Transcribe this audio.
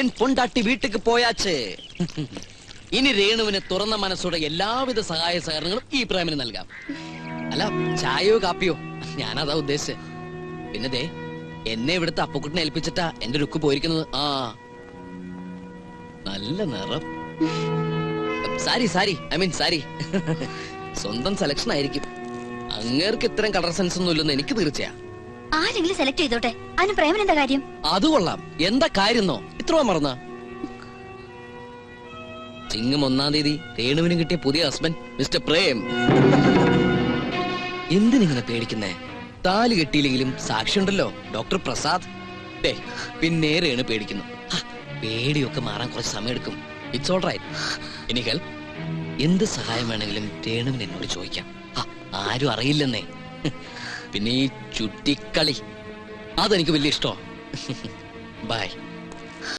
N പൊണ്ടാട്ടി വീട്ടിക്ക് പോയാച്ച്. ഇനി രേണുവിന് തുറന്ന മനസ്സോടെ എല്ലാവിധ സഹായ സഹകരണങ്ങളും ഈ പ്രേമിന് നൽകാം. അല്ല ചായയോ കാപ്പിയോ? ഞാനതാ ഉദ്ദേശിച്ചത് പിന്നെ ദേ എന്നെ ഇവിടുത്തെ അപ്പുക്കുട്ടിനെ ഏൽപ്പിച്ചിട്ടാ എന്റെ രുക്ക് പോയിരിക്കുന്നത്. ആ നല്ല നിറം. Sari sari I mean sari. സ്വന്തം സെലക്ഷൻ ആയിരിക്കും. അങ്ങേർക്ക് ഇത്തരം കളർ സെൻസ് ഒന്നും ഇല്ലെന്ന് എനിക്ക് തീർച്ചയാ. ആരെങ്കിലും സെലക്ട് ചെയ്തോട്ടെ. അതിന് പ്രേമൻ എന്താ കാര്യം? അത് കൊള്ളാം. എന്താ കാര്യന്നോ ഇത്രയോ മറന്ന? ചിങ്ങം ഒന്നാം തീയതി രേണുവിനും കിട്ടിയ പുതിയ ഹസ്ബൻഡ് മിസ്റ്റർ പ്രേം. എന്തിനിങ്ങനെ പേടിക്കുന്നേ? താലി കെട്ടിയില്ലെങ്കിലും സാക്ഷിയുണ്ടല്ലോ ഡോക്ടർ പ്രസാദ്. പിന്നെ രേണു പേടിക്കുന്നു. പേടിയൊക്കെ മാറാൻ കുറച്ച് സമയമെടുക്കും ഇറ്റ്സ് ഓൾ റൈറ്റ് ഇനി ഹെൽപ്പ് എന്ത് സഹായം വേണമെങ്കിലും രേണുവിന് എന്നോട് ചോദിക്കാം. ആരും അറിയില്ലെന്നേ. പിന്നെ ഈ ചുറ്റിക്കളി അതെനിക്ക് വലിയ ഇഷ്ടമാണ് ബൈ